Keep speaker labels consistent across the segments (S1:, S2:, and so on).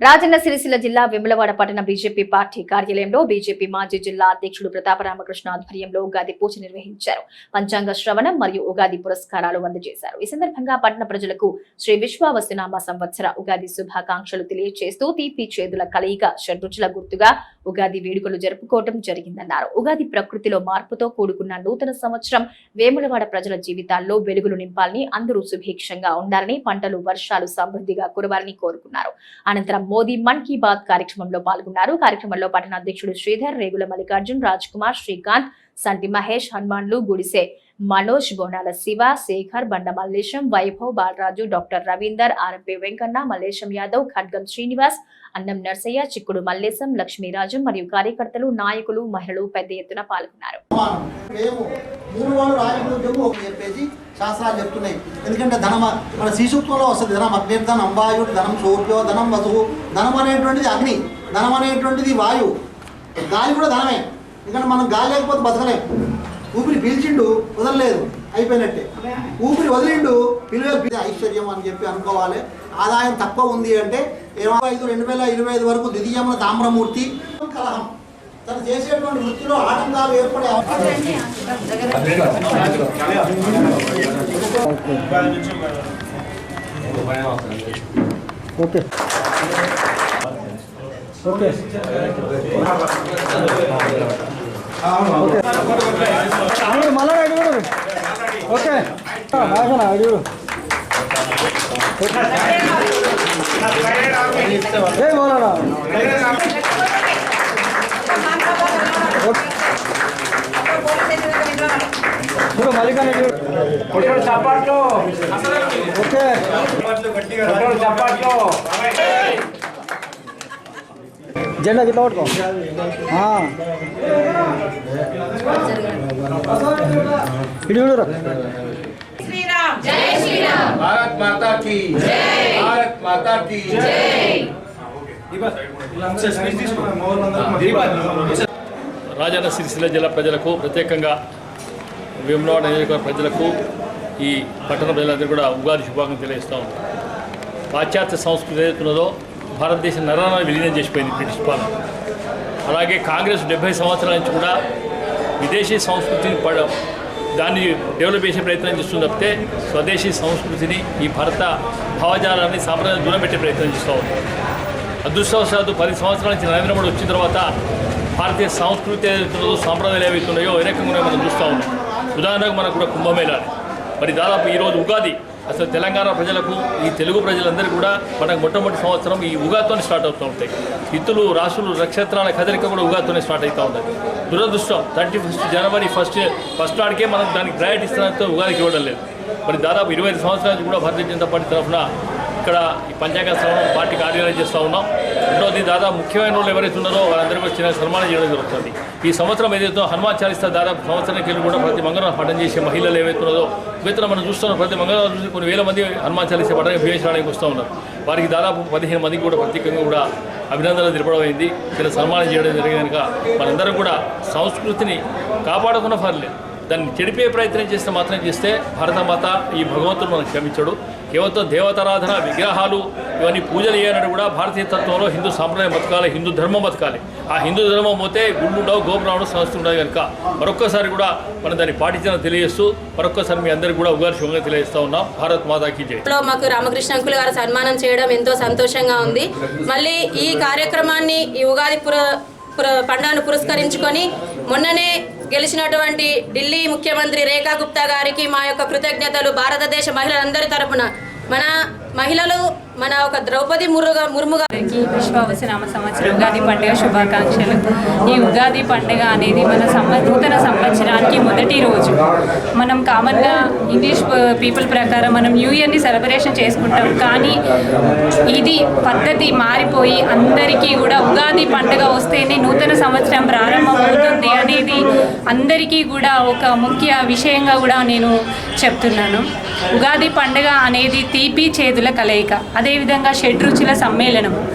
S1: రాజన్న సిరిసిల్ల జిల్లా విమలవాడ పట్టణ BJP party కార్యాలయంలో బీజేపీ మాజీ జిల్లా అధ్యక్షుడు ప్రతాప రామకృష్ణ ఆధ్వర్యంలో ఉగాది పూజ నిర్వహించారు. పంచాంగ శ్రవణం మరియు ఉగాది పురస్కారాలు అందజేశారు. ఈ సందర్భంగా పట్టణ ప్రజలకు శ్రీ విశ్వావస్తునామ సంవత్సర ఉగాది శుభాకాంక్షలు తెలియజేస్తూ తీపి చేదుల కలయిక షడ్రుచుల గుర్తుగా ఉగాది వేడుకలు జరుపుకోవడం జరిగిందన్నారు. ఉగాది ప్రకృతిలో మార్పుతో కూడుకున్న నూతన సంవత్సరం వేములవాడ ప్రజల జీవితాల్లో వెలుగులు నింపాలని అందరూ సుభిక్షంగా ఉండాలని పంటలు వర్షాలు సమృద్ధిగా కురవాలని కోరుకున్నారు. అనంతరం మోదీ మన్ కీ బాత్ కార్యక్రమంలో పాల్గొన్నారు. కార్యక్రమంలో పట్టణ అధ్యక్షుడు శ్రీధర్ రేగుల మల్లికార్జున్ రాజ్ కుమార్ శ్రీకాంత్ సంటి మహేష్ హనుమాన్లు గుడిసే మనోజ్ బోనాల శివ శేఖర్ బండ మల్లేశం వైభవ్ బాలరాజు డాక్టర్ రవీందర్ ఆర్ఎంపీ వెంకన్న మల్లేశం యాదవ్ ఖడ్గం శ్రీనివాస్ అన్నం నర్సయ్య చిక్కుడు మల్లేశం లక్ష్మీరాజు మరియు కార్యకర్తలు నాయకులు మహిళలు పెద్ద ఎత్తున పాల్గొన్నారు.
S2: శాస్త్రాలు చెప్తున్నాయి. ఎందుకంటే ధనం మన శిశుత్వంలో వస్తుంది ధనం ధనం సూర్యో ధనం వసువు ధనం అనేటువంటిది అగ్ని ధనం అనేటువంటిది వాయువు గాలి కూడా ధనమే. ఎందుకంటే మనం గాలి లేకపోతే బతకలేము ఊపిరి పీల్చిండు వదలలేదు అయిపోయినట్టే. ఊపిరి వదిలిండు పిలువ ఐశ్వర్యం అని చెప్పి అనుకోవాలి. ఆదాయం తక్కువ ఉంది అంటే ఇరవై ఐదు రెండు వేల ఇరవై ఐదు వరకు ద్వితీయముల తామ్రమూర్తి. కలహం. తను చేసేటువంటి వృత్తిలో ఆటంకాలు ఏర్పడే అవకాశం
S3: ఓకే. ఓకే. అవును మళ్ళా అడుగుడు ఓకే ఆగనా అడుగుడు ఏ మౌలానా చూడు మల్లికా
S4: కొట్టడు చప్పట్లు
S3: ఓకే
S4: కొట్టడు చప్పట్లు
S3: జెండా గిట్ల పట్టుకో. ఇటు చూడురా.
S4: భారత్ మాతా की భారత్ మాతా की
S5: రాజన్న సిరిసిల్ల జిల్లా ప్రజలకు ప్రత్యేకంగా వేములవాడ నియోజకవర్గ ప్రజలకు ఈ పట్టణ ప్రజలందరూ కూడా ఉగాది శుభాకాంక్షలు తెలియజేస్తా పాశ్చాత్య సంస్కృతి ఏదైతున్నదో భారతదేశం నరాలను విలీనం చేసిపోయింది బ్రిటిష్ పాలన. అలాగే కాంగ్రెస్ డెబ్బై సంవత్సరాల నుంచి కూడా విదేశీ సంస్కృతిని పడ దాన్ని డెవలప్ చేసే ప్రయత్నం చేస్తుంది తప్పితే స్వదేశీ సంస్కృతిని ఈ భారత భావజాలాన్ని సాంప్రదాయం దూరం పెట్టే ప్రయత్నం చేస్తూ ఉంది. అదృష్టవశాత్తు పది సంవత్సరాల నుంచి నరేంద్ర మోడీ వచ్చిన తర్వాత భారతీయ సంస్కృతి ఏదైతుందో సాంప్రదాయాలు ఏవైతున్నాయో ఏ రకంగా మనం చూస్తూ ఉన్నాం. ఉదాహరణకు మనకు కూడా కుంభమేళాలు. మరి దాదాపు ఈరోజు ఉగాది. అసలు తెలంగాణ ప్రజలకు ఈ తెలుగు ప్రజలందరికీ కూడా మనకు మొట్టమొదటి సంవత్సరం ఈ ఉగాతోనే స్టార్ట్ అవుతూ ఉంటాయి. ఇత్తులు రాసులు నక్షత్రాల కదలిక కూడా ఉగాతోనే స్టార్ట్ అవుతూ ఉంటుంది. దురదృష్టం థర్టీ ఫస్ట్ జనవరి ఫస్ట్ ఫస్ట్ నాటికే మనం దానికి ప్రయారిటీ ఇస్తున్నంత ఉగాదికి ఇవ్వడం లేదు. మరి దాదాపు ఇరవై ఐదు సంవత్సరాలు కూడా భారతీయ జనతా పార్టీ తరఫున ఇక్కడ ఈ పంచాంగ శ్రవణం పార్టీ కార్యాలయం చేస్తూ ఉన్నాం. రెండోది దాదాపు ముఖ్యమైన వాళ్ళు ఎవరైతే ఉన్నారో వాళ్ళందరికీ కూడా చిన్న సన్మానం చేయడం జరుగుతుంది. ఈ సంవత్సరం ఏదైతే హనుమాన్ చాలిస్తా దాదాపు సంవత్సరానికి వెళ్ళి కూడా ప్రతి మంగళవారం పఠనం చేసే మహిళలు ఏవైతే ఉన్నదో మనం చూస్తున్నాం ప్రతి మంగళవారం చూసి కొన్ని వేల మంది హనుమాన్ చాలీసే పఠనం అభ్యసించడానికి వస్తూ ఉన్నారు. వారికి దాదాపు పదిహేను మందికి కూడా ప్రత్యేకంగా కూడా అభినందనలు తెలపడం అయింది. చిన్న సన్మానం చేయడం జరిగింది కనుక మనందరం కూడా సంస్కృతిని కాపాడుకున్న పర్లేదు దాన్ని చెడిపే ప్రయత్నం చేస్తే మాత్రం చేస్తే భారతమాత ఈ భగవంతుడు మనకు క్షమించడు. కేవలం దేవతారాధన విగ్రహాలు ఇవన్నీ పూజలు చేయనట్టు కూడా భారతీయ తత్వంలో హిందూ సాంప్రదాయం బతకాలి హిందూ ధర్మం బతకాలి. ఆ హిందూ ధర్మం పోతే గుండుండవు ఉండవు సంస్థ ఉండవు కనుక మరొక్కసారి కూడా మనం దాన్ని పాటించిన తెలియజేస్తూ మరొక్కసారి మీ అందరికీ కూడా ఉగాది శుభంగా తెలియజేస్తూ ఉన్నాం. భారత్ మాతాకి జై.
S6: మాకు రామకృష్ణ అంకుల్ గారు సన్మానం చేయడం ఎంతో సంతోషంగా ఉంది. మళ్ళీ ఈ కార్యక్రమాన్ని ఈ ఉగాది పుర పుర పండుగను పురస్కరించుకొని మొన్ననే గెలిచినటువంటి ఢిల్లీ ముఖ్యమంత్రి రేఖా గుప్తా గారికి మా యొక్క కృతజ్ఞతలు. భారతదేశ మహిళలందరి తరపున మన మహిళలు మన ఒక ద్రౌపది మురుగా మురుముగారికి
S7: విశ్వావసి విశ్వావసనామ సంవత్సరం ఉగాది పండుగ శుభాకాంక్షలు. ఈ ఉగాది పండుగ అనేది మన సంవ నూతన సంవత్సరానికి మొదటి రోజు. మనం కామన్గా ఇంగ్లీష్ పీపుల్ ప్రకారం మనం న్యూ ఇయర్ని సెలబ్రేషన్ చేసుకుంటాం. కానీ ఇది పద్ధతి మారిపోయి అందరికీ కూడా ఉగాది పండుగ వస్తేనే నూతన సంవత్సరం ప్రారంభమవుతుంది అనేది అందరికీ కూడా ఒక ముఖ్య విషయంగా కూడా నేను చెప్తున్నాను. ఉగాది పండుగ అనేది తీపి చేదుల కలయిక. అదేవిధంగా షడ్రుచుల సమ్మేళనం.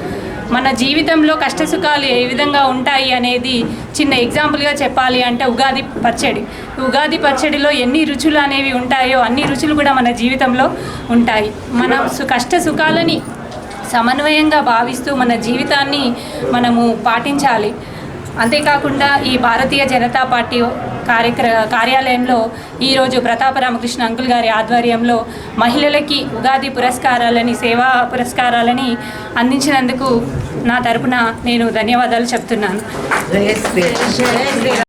S7: మన జీవితంలో కష్టసుఖాలు ఏ విధంగా ఉంటాయి అనేది చిన్న ఎగ్జాంపుల్గా చెప్పాలి అంటే ఉగాది పచ్చడి. ఉగాది పచ్చడిలో ఎన్ని రుచులు అనేవి ఉంటాయో అన్ని రుచులు కూడా మన జీవితంలో ఉంటాయి. మన సు- కష్ట సుఖాలని సమన్వయంగా భావిస్తూ మన జీవితాన్ని మనము పాటించాలి. అంతేకాకుండా ఈ భారతీయ జనతా పార్టీ కార్యక్ర కార్యాలయంలో ఈరోజు ప్రతాప రామకృష్ణ అంకుల్ గారి ఆధ్వర్యంలో మహిళలకి ఉగాది పురస్కారాలని సేవా పురస్కారాలని అందించినందుకు నా తరపున నేను ధన్యవాదాలు చెప్తున్నాను.